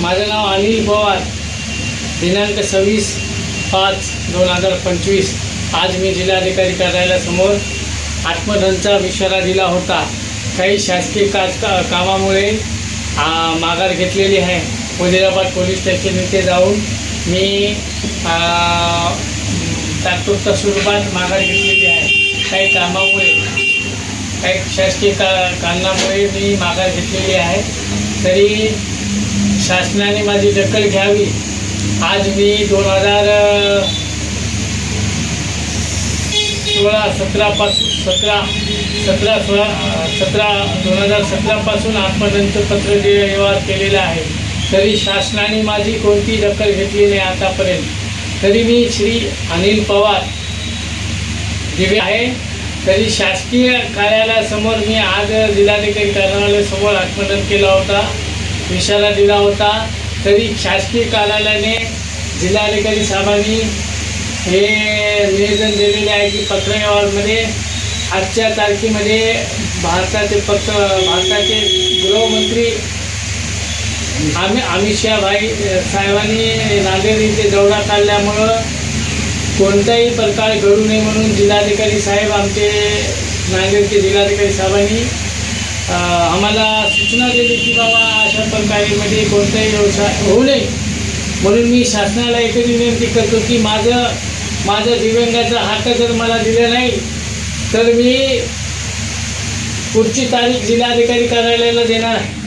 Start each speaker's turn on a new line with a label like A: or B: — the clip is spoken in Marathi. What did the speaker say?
A: माझं नाव अनिल पवार. दिनांक सव्वीस पाच दोन हजार पंचवीस. आज मी जिल्हाधिकारी कार्यालयासमोर आत्मधनचा इशारा दिला होता. काही शासकीय काज का कामामुळे माघार घेतलेली आहे. वजिराबाद पोलीस स्टेशन इथे जाऊन मी तात्पुरत्या स्वरूपात माघार घेतलेली आहे. काही कामामुळे काही शासकीय का कारणामुळे मी माघार घेतलेली आहे. तरी शासनाने माझी दखल घ्यावी. आज मी दोन हजार सोळा सतरापासून सतरा सतरा सोळा सतरा दोन हजार सतरापासून आत्मदंत पत्र जे व्यवहार केलेला आहे. तरी शासनाने माझी कोणती दखल घेतली नाही आतापर्यंत. तरी मी श्री अनिल पवार दिवे आहे. तरी शासकीय कार्यालयासमोर मी आज जिल्हाधिकारी कार्यालयासमोर आत्मदन केला होता. इशारा दिला होता. तरी शासकीय कार्यालयाने जिल्हाधिकारी साहेबांनी हे निवेदन दिलेले आहे की पत्रव्यवहारमध्ये आजच्या तारखेमध्ये भारताचे पत्र भारताचे गृहमंत्री आम्ही अमित शहा भाई साहेबांनी नांदेड इथे दौरा काढल्यामुळं कोणताही प्रकार घडू नये म्हणून जिल्हाधिकारी साहेब आमचे नांदेडचे जिल्हाधिकारी साहेबांनी आम्हाला सूचना दिली की बाबा अशा प्रकारेमध्ये कोणताही व्यवसाय होऊ नये. म्हणून मी शासनाला एकच विनंती करतो की माझं माझ्या दिव्यांगाचा हक्क जर मला दिला नाही तर मी पुढची तारीख जिल्हाधिकारी कार्यालयाला देणार आहे.